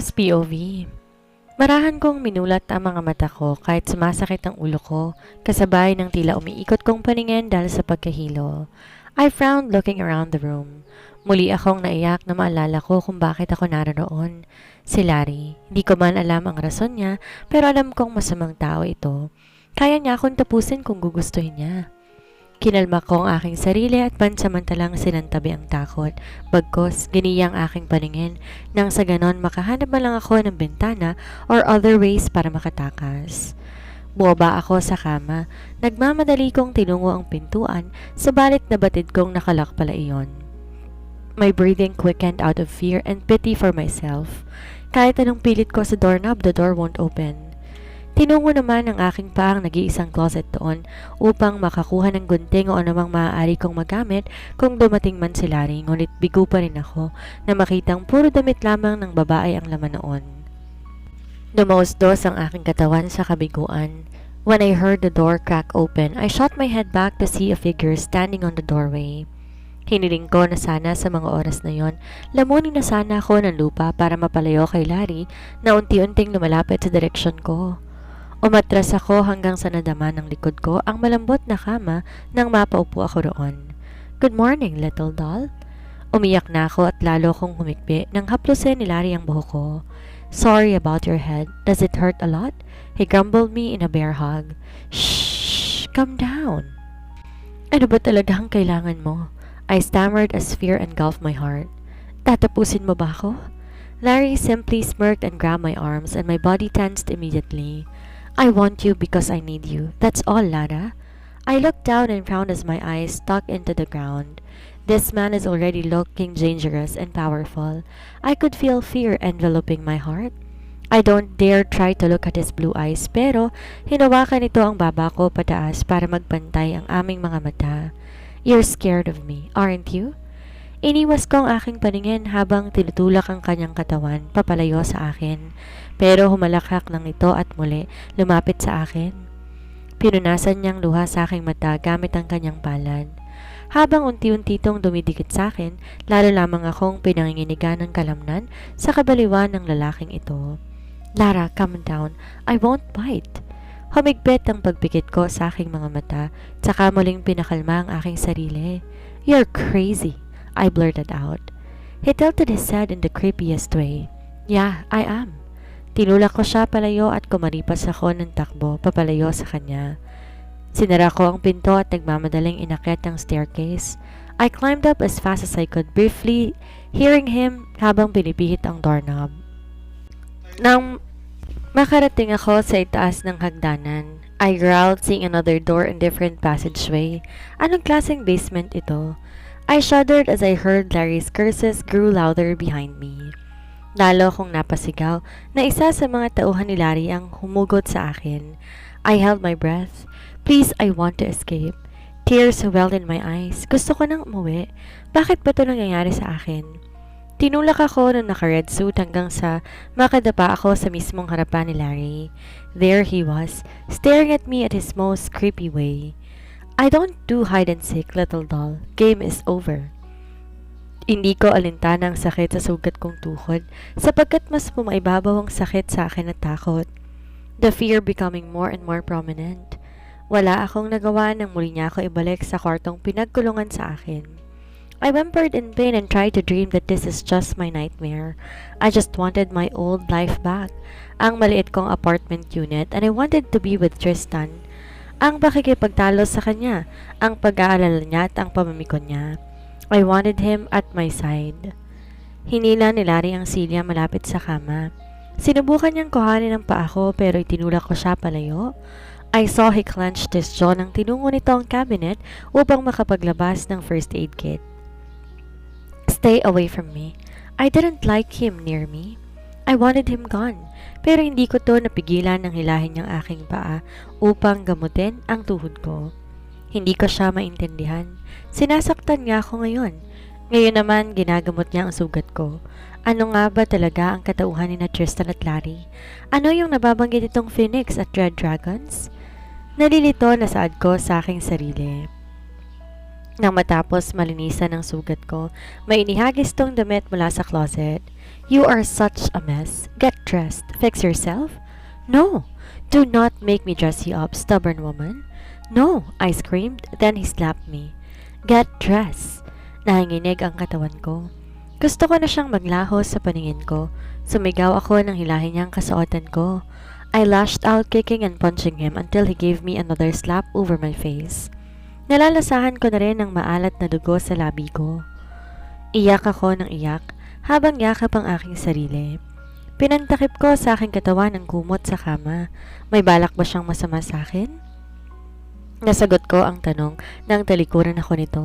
Lara's POV Marahan kong minulat ang mga mata ko kahit sumasakit ang ulo ko, kasabay ng tila umiikot kong paningin dahil sa pagkahilo. I frowned looking around the room. Muli akong naiyak na maalala ko kung bakit ako naroon. Si Larry. Hindi ko man alam ang rason niya, pero alam kong masamang tao ito. Kaya niya akong tapusin kung gugustuhin niya. Kinalma ko ang aking sarili at pansamantalang sinantabi ang takot. Bagkos, giniyang aking paningin nang sa ganon makahanap man lang ako ng bintana or other ways para makatakas. Buwaba ako sa kama. Nagmamadali kong tinungo ang pintuan, sabalit nabatid kong nakalak pala iyon. My breathing quickened out of fear and pity for myself. Kahit anong pilit ko sa doorknob, the door won't open. Tinungo naman ang aking paang nag-iisang closet doon upang makakuha ng gunting o anumang maaari kong magamit kung dumating man si Larry ngunit bigo pa rin ako na makitang puro damit lamang ng babae ang laman noon. Dumausdos ang aking katawan sa kabiguan. When I heard the door crack open, I shot my head back to see a figure standing on the doorway. Hiniling ko na sana sa mga oras na yon, lamunin na sana ako ng lupa para mapalayo kay Larry na unti-unting lumalapit sa direksyon ko. Umatras ako hanggang sa nadama ng likod ko ang malambot na kama nang mapaupo ako roon. Good morning, little doll. Umiyak na ako at lalo kong humikbi nang haplusin ni Larry ang buhok ko. Sorry about your head. Does it hurt a lot? He grumbled me in a bear hug. Shh! Calm down. Ano ba talaga ang kailangan mo? I stammered as fear engulfed my heart. Tatapusin mo ba ako? Larry simply smirked and grabbed my arms and my body tensed immediately. I want you because I need you. That's all, Lara. I looked down and found as my eyes stuck into the ground. This man is already looking dangerous and powerful. I could feel fear enveloping my heart. I don't dare try to look at his blue eyes pero hinawakan nito ang baba ko pataas para magpantay ang aming mga mata. You're scared of me, aren't you? Iniwas ko ang aking paningin habang tinutulak ang kanyang katawan papalayo sa akin. Pero humalakak ng ito at muli lumapit sa akin. Pinunasan niyang luha sa aking mata gamit ang kanyang palad. Habang unti-unti itong dumidikit sa akin, lalo lamang akong pinanginginigan ng kalamnan sa kabaliwan ng lalaking ito. Lara, calm down. I won't bite. Humigpit ang pagpikit ko sa aking mga mata, tsaka muling pinakalma ang aking sarili. You're crazy. I blurted out. He tilted his head in the creepiest way. Yeah, I am. Tinulak ko siya palayo at kumaripas ako ng takbo papalayo sa kanya. Sinara ko ang pinto at nagmamadaling inakyat ang staircase. I climbed up as fast as I could, briefly hearing him habang pinipihit ang doorknob. Nang makarating ako sa itaas ng hagdanan, I growled seeing another door in different passageway. Anong klaseng basement ito? I shuddered as I heard Larry's curses grew louder behind me. Lalo kong napasigaw na isa sa mga tauhan ni Larry ang humugot sa akin. I held my breath. Please, I want to escape. Tears welled in my eyes. Gusto ko nang umuwi. Bakit ba ito nangyayari sa akin? Tinulak ako ng naka-red suit hanggang sa makadapa ako sa mismong harapan ni Larry. There he was, staring at me at his most creepy way. I don't do hide and seek, little doll. Game is over. Hindi ko alintana ang sakit sa sugat kong tuhod sapagkat mas pumaibabaw ang sakit sa akin at takot. The fear becoming more and more prominent. Wala akong nagawa nang muli niya ako ibalik sa kwartong pinagkulungan sa akin. I whimpered in pain and tried to dream that this is just my nightmare. I just wanted my old life back, ang maliit kong apartment unit, and I wanted to be with Tristan ang pakikipagtalo sa kanya, ang pag-aalala niya at ang pamamikon niya. I wanted him at my side. Hinila ni Larry ang silya malapit sa kama. Sinubukan niyang kuhanin ang paa ko pero itinulak ko siya palayo. I saw he clenched his jaw nang tinungo nito ang cabinet upang makapaglabas ng first aid kit. Stay away from me. I didn't like him near me. I wanted him gone. Pero hindi ko to napigilan ng hilahin niyang aking paa upang gamutin ang tuhod ko. Hindi ko siya maintindihan. Sinasaktan niya ako ngayon. Ngayon naman, ginagamot niya ang sugat ko. Ano nga ba talaga ang katauhan ni na Tristan at Larry? Ano yung nababanggit itong Phoenix at Red Dragons? Nalilito na saad ko sa aking sarili. Nang matapos malinisan ang sugat ko, may inihagis tong damit mula sa closet. You are such a mess. Get dressed. Fix yourself? No! Do not make me dress you up, stubborn woman. No! I screamed. Then he slapped me. Get dressed. Nanginginig ang katawan ko. Gusto ko na siyang maglaho sa paningin ko. Sumigaw ako nang hilahin niya ang kasuotan ko. I lashed out kicking and punching him until he gave me another slap over my face. Nalalasahan ko na rin ang maalat na dugo sa labi ko. Iyak ako ng iyak habang yakap ang aking sarili. Pinantakip ko sa aking katawan ang kumot sa kama. May balak ba siyang masama sa akin? Nasagot ko ang tanong nang talikuran ako nito.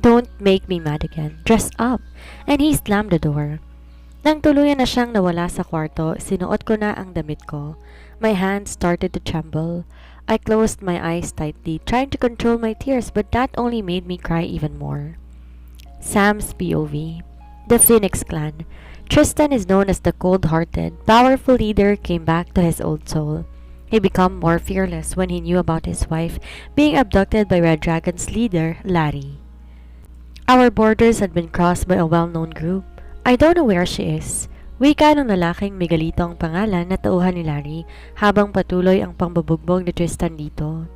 Don't make me mad again. Dress up. And he slammed the door. Nang tuluyan na siyang nawala sa kwarto, sinuot ko na ang damit ko. My hands started to tremble. I closed my eyes tightly, trying to control my tears, but that only made me cry even more. Sam's POV The Phoenix Clan. Tristan is known as the cold-hearted, powerful leader came back to his old soul. He became more fearless when he knew about his wife being abducted by Red Dragon's leader, Larry. Our borders had been crossed by a well-known group. I don't know where she is. Wika ng lalaking Miguelito ang pangalan na tauhan ni Larry habang patuloy ang pangbabugbog ni Tristan dito.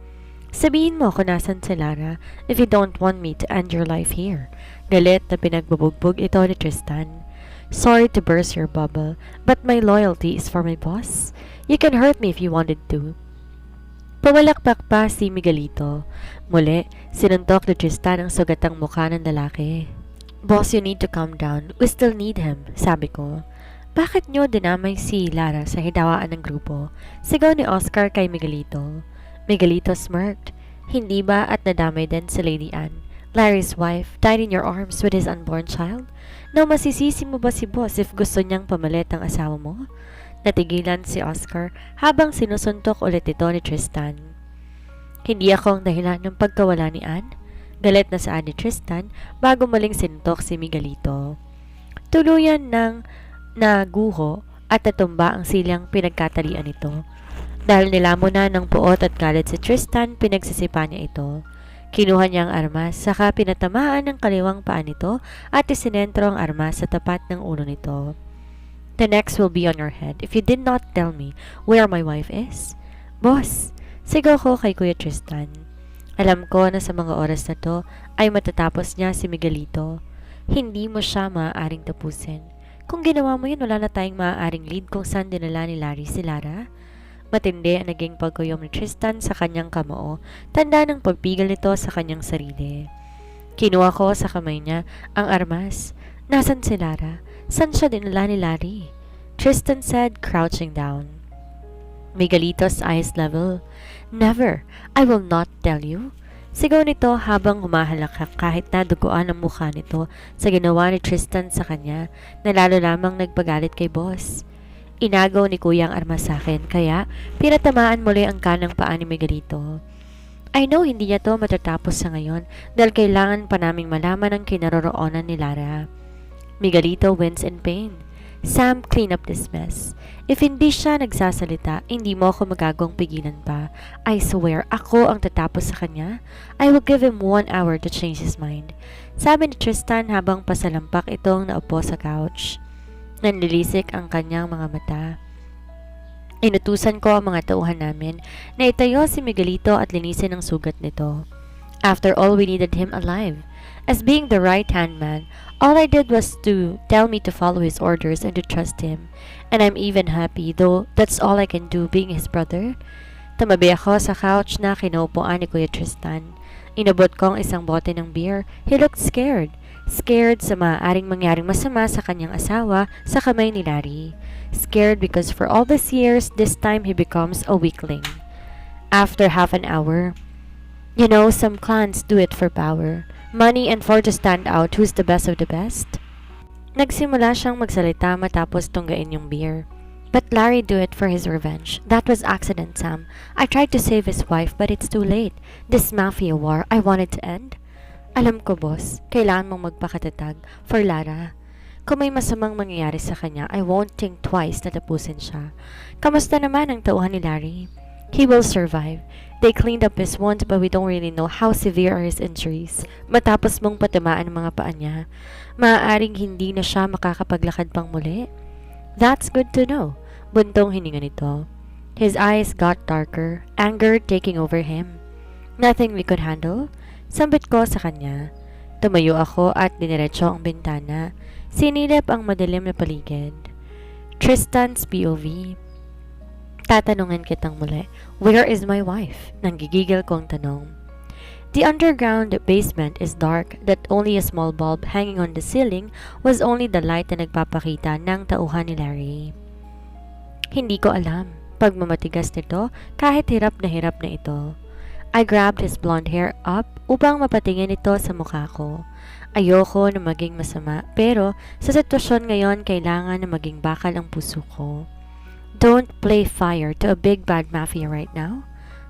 Sabihin mo kung nasan si Lara if you don't want me to end your life here. Galit na pinagbabugbog ito ni Tristan. Sorry to burst your bubble, but my loyalty is for my boss. You can hurt me if you wanted to. Pawalakpak pa si Miguelito. Muli, sinuntok ni Tristan ang sugatang mukha ng lalaki. Boss, you need to calm down. We still need him, sabi ko. Bakit nyo dinamay si Lara sa hidawaan ng grupo? Sigaw ni Oscar kay Miguelito. Miguelito smirked. Hindi ba at nadamay din si Lady Anne? Larry's wife died in your arms with his unborn child? Now masisisi mo ba si boss if gusto niyang pamalit ang asawa mo? Natigilan si Oscar habang sinusuntok ulit ito ni Tristan. Hindi ako ang dahilan ng pagkawala ni Anne. Galit na saan ni Tristan bago maling sinuntok si Miguelito. Tuluyan ng naguho at natumba ang silang pinagkatalian nito. Dahil nilamon na ng puot at galit si Tristan, pinagsisipa niya ito. Kinuha niya ang armas, saka pinatamaan ng kaliwang paa nito at isinentro ang armas sa tapat ng ulo nito. The next will be on your head if you did not tell me where my wife is. Boss, sigaw ko kay Kuya Tristan. Alam ko na sa mga oras na to ay matatapos niya si Miguelito. Hindi mo siya maaaring tapusin. Kung ginawa mo yun, wala na tayong maaaring lead kung saan dinala ni Larry si Lara. Matindi ang naging pagkuyom ni Tristan sa kanyang kamao, tanda ng pagpigil nito sa kanyang sarili. Kinuha ko sa kamay niya ang armas. Nasaan si Lara? San siya dinala ni Larry? Tristan said, crouching down. Miguelito's eyes level. Never. I will not tell you. Sigaw nito habang humahalakak kahit naduguan ang mukha nito sa ginawa ni Tristan sa kanya na lalo lamang nagpagalit kay boss. Inagaw ni kuya ang armas sa akin kaya pinatamaan muli ang kanang paa ni Miguelito. I know hindi niya to matatapos sa ngayon dahil kailangan pa naming malaman ang kinaroroonan ni Lara. Miguelito wins in pain. Sam, clean up this mess. If hindi siya nagsasalita, hindi mo ako magagawang pigilan pa. I swear, ako ang tatapos sa kanya. I will give him one hour to change his mind. Sabi ni Tristan habang pasalampak itong naupo sa couch. Nanlilisik ang kanyang mga mata. Inutusan ko ang mga tauhan namin na itayo si Miguelito at linisin ang sugat nito. After all, we needed him alive. As being the right-hand man, all I did was to tell me to follow his orders and to trust him. And I'm even happy, though that's all I can do being his brother. Tumabi ako sa couch na kinaupuan ni Kuya Tristan. Inabot ko ang isang bote ng beer. He looked scared. Scared sa maaaring mangyaring masama sa kanyang asawa sa kamay ni Larry. Scared because for all these years, this time he becomes a weakling. After half an hour, you know, some clans do it for power. Money and for to stand out who's the best of the best. Nagsimula siyang magsalita matapos tunggain yung beer. But Larry do it for his revenge. That was accident, Sam. I tried to save his wife, but it's too late. This mafia war I wanted to end. Alam ko, boss, kailangan mong magpakatatag for Lara. Kung may masamang mangyayari sa kanya, I won't think twice na tapusin siya. Kamusta naman ang tauhan ni Larry? He will survive. They cleaned up his wounds but we don't really know how severe are his injuries. Matapos mong patamaan ang mga paa niya, maaaring hindi na siya makakapaglakad pang muli. That's good to know. Buntong hininga nito. His eyes got darker, anger taking over him. Nothing we could handle. Sambit ko sa kanya. Tumayo ako at diniretso ang bintana. Sinilip ang madilim na paligid. Tristan's POV. Tatanungin kitang muli, where is my wife? Nanggigigil kong tanong. The underground basement is dark that only a small bulb hanging on the ceiling was only the light na nagpapakita ng tauhan ni Larry. Hindi ko alam. Pagmamatigas nito, kahit hirap na hirap na ito. I grabbed his blonde hair up upang mapatingin ito sa mukha ko. Ayoko na maging masama, pero sa sitwasyon ngayon kailangan na maging bakal ang puso ko. Don't play fire to a big bad mafia right now.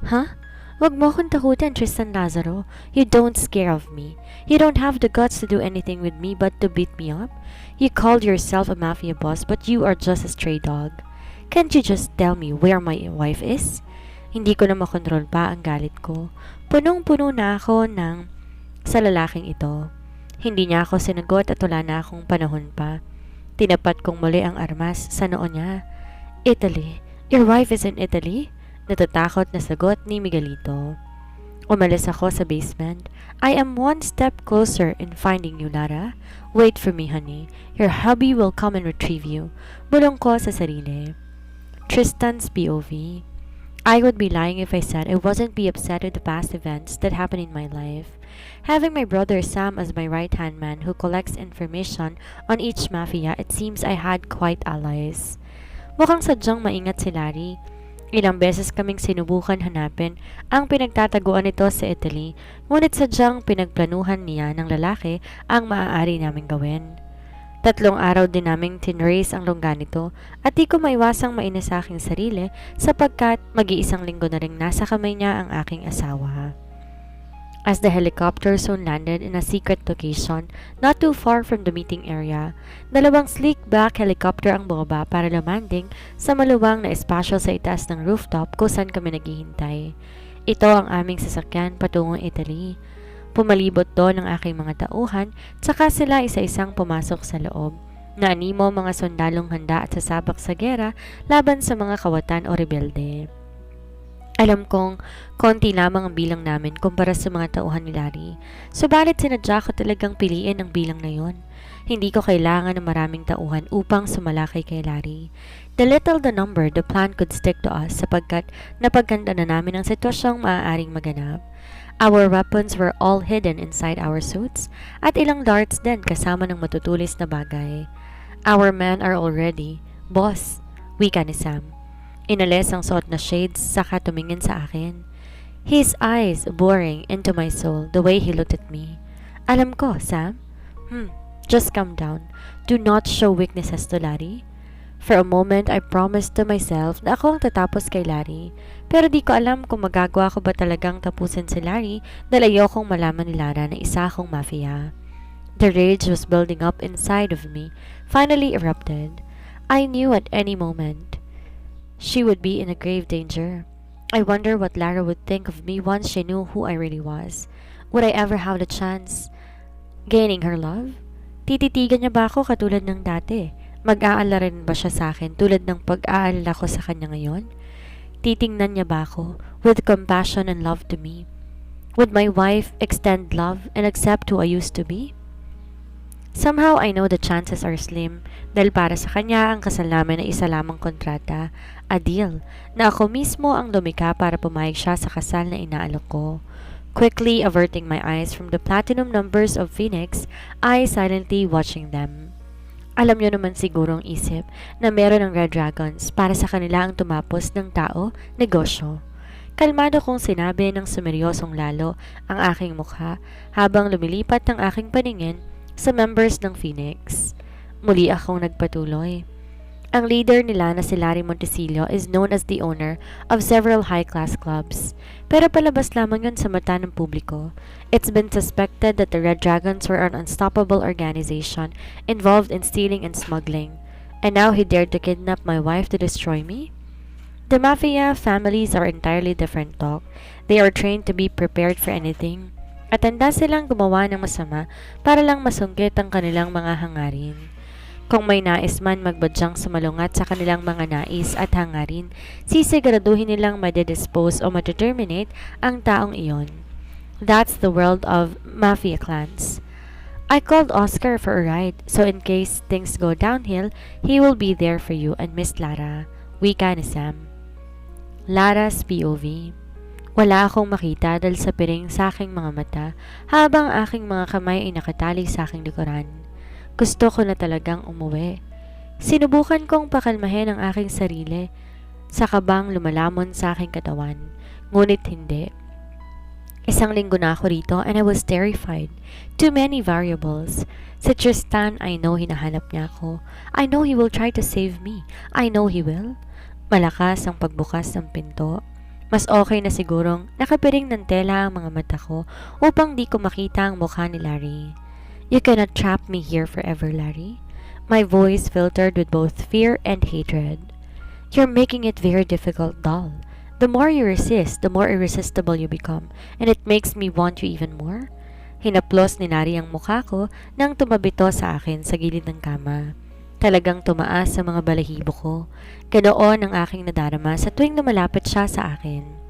Huh? Wag mo akong takutin, Tristan Lazaro. You don't scare of me. You don't have the guts to do anything with me but to beat me up. You called yourself a mafia boss but you are just a stray dog. Can't you just tell me where my wife is? Hindi ko na makontrol pa ang galit ko. Punong-puno na ako ng sa lalaking ito. Hindi niya ako sinagot at wala na akong panahon pa. Tinapat kong muli ang armas sa noo niya. Italy. Your wife is in Italy? Natatakot na sagot ni Miguelito. Umalis ako sa basement. I am one step closer in finding you, Lara. Wait for me, honey. Your hubby will come and retrieve you. Bulong ko sa sarili. Tristan's POV. I would be lying if I said I wasn't be upset with the past events that happened in my life. Having my brother Sam as my right-hand man who collects information on each mafia, it seems I had quite allies. Mukhang sadyang maingat si Larry. Ilang beses kaming sinubukan hanapin ang pinagtataguan nito sa Italy, ngunit sadyang pinagplanuhan niya ng lalaki ang maaari naming gawin. Tatlong araw din naming tinrace ang longga nito at di ko maiwasang mainis sa aking sarili sapagkat mag-iisang linggo na rin nasa kamay niya ang aking asawa. As the helicopter soon landed in a secret location not too far from the meeting area, dalawang sleek back helicopter ang bumaba para lumanding sa maluwang na espasyo sa itaas ng rooftop kung saan kami naghihintay. Ito ang aming sasakyan patungong Italy. Pumalibot doon ang aking mga tauhan, tsaka sila isa-isang pumasok sa loob. Naanimo mga sundalong handa at sasabak sa gera laban sa mga kawatan o rebelde. Alam kong konti lamang ang bilang namin kumpara sa mga tauhan ni Larry. Subalit sinadya ko talagang piliin ang bilang na yon. Hindi ko kailangan ng maraming tauhan upang sumalakay kay Larry. The little the number, the plan could stick to us sapagkat napagkanda na namin ang sitwasyong maaaring maganap. Our weapons were all hidden inside our suits at ilang darts din kasama ng matutulis na bagay. Our men are all ready. Boss, wika ni Sam. Inalis ang suot na shades saka tumingin sa akin. His eyes boring into my soul the way he looked at me. Alam ko, Sam. Hmm, just calm down. Do not show weaknesses to Larry. For a moment, I promised to myself na ako ang tatapos kay Larry. Pero di ko alam kung magagawa ko ba talagang tapusin si Larry dahil ayokong malaman ni Lara na isa akong mafia. The rage was building up inside of me, finally erupted. I knew at any moment she would be in a grave danger. I wonder what Lara would think of me once she knew who I really was. Would I ever have the chance gaining her love? Tititigan niya ba ako katulad ng dati? Mag-aalala rin ba siya sa akin tulad ng pag-aalala ko sa kanya ngayon? Titingnan niya ba ako with compassion and love to me? Would my wife extend love and accept who I used to be? Somehow I know the chances are slim dahil para sa kanya ang kasal namin ay isa lamang kontrata, a deal, na ako mismo ang lumika para pumayag siya sa kasal na inaalok ko. Quickly averting my eyes from the platinum numbers of Phoenix, I silently watching them. Alam niyo naman sigurong isip na meron ng Red Dragons para sa kanila ang tumapos ng tao, negosyo. Kalmado kong sinabi ng sumeryosong lalo ang aking mukha habang lumilipat ang aking paningin sa members ng Phoenix. Muli akong nagpatuloy. Ang leader nila na si Larry Montesillo is known as the owner of several high-class clubs. Pero palabas lamang yun sa mata ng publiko. It's been suspected that the Red Dragons were an unstoppable organization involved in stealing and smuggling. And now he dared to kidnap my wife to destroy me? The mafia families are entirely different talk. They are trained to be prepared for anything. At handa silang gumawa ng masama para lang masungkit ang kanilang mga hangarin. Kung may nais man magbadyang sumalungat sa kanilang mga nais at hangarin, sisiguraduhin nilang madedispose o madeterminate ang taong iyon. That's the world of mafia clans. I called Oscar for a ride, so in case things go downhill, he will be there for you and Miss Lara. Wika ni Sam. Lara's POV. Wala akong makita dahil sa piring sa aking mga mata habang aking mga kamay ay nakatali sa aking likuran. Gusto ko na talagang umuwi. Sinubukan kong pakalmahin ang aking sarili sa kabang lumalamon sa aking katawan, ngunit hindi. Isang linggo na ako rito and I was terrified. Too many variables. Si Tristan, I know hinahanap niya ako. I know he will try to save me. I know he will. Malakas ang pagbukas ng pinto. Mas okay na sigurong nakapiring ng tela ang mga mata ko upang di ko makita ang mukha ni Larry. You cannot trap me here forever, Larry. My voice filtered with both fear and hatred. You're making it very difficult, doll. The more you resist, the more irresistible you become, and it makes me want you even more. Hinaplos ni Nari ang mukha ko nang tumabito sa akin sa gilid ng kama. Talagang tumaas sa mga balahibo ko. Ganoon ang aking nadarama sa tuwing lumalapit siya sa akin.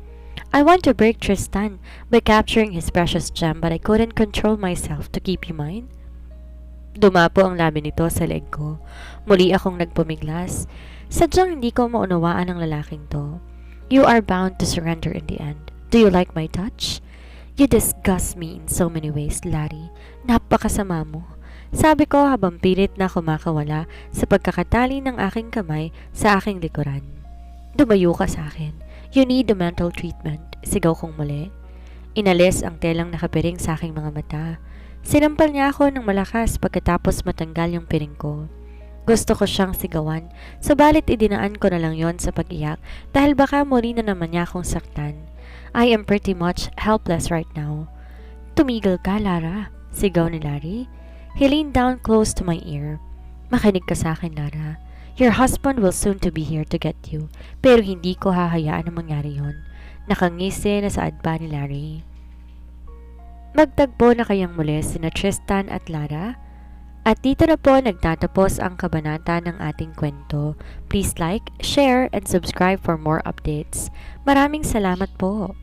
I want to break Tristan by capturing his precious gem but I couldn't control myself to keep you mine. Dumapo ang labi nito sa leg ko. Muli akong nagpumiglas. Sadyang hindi ko maunawaan ang lalaking to. You are bound to surrender in the end. Do you like my touch? You disgust me in so many ways, Larry. Napakasama mo. Sabi ko habang pilit na kumakawala sa pagkakatali ng aking kamay sa aking likuran. Dumayo ka sa akin. You need a mental treatment. Sigaw kong muli. Inalis ang telang nakapiring sa aking mga mata. Sinampal niya ako ng malakas pagkatapos matanggal yung piring ko. Gusto ko siyang sigawan, subalit idinaan ko na lang yon sa pag-iyak dahil baka muli na naman niya akong saktan. I am pretty much helpless right now. Tumigil ka, Lara. Sigaw ni Larry. He leaned down close to my ear. Makinig ka sa akin, Lara. Your husband will soon to be here to get you, pero hindi ko hahayaan na mangyari yon. Nakangisi na sa adba ni Larry. Magtagpo na kayang muli sina Tristan at Lara? At dito na po nagtatapos ang kabanata ng ating kwento. Please like, share, and subscribe for more updates. Maraming salamat po!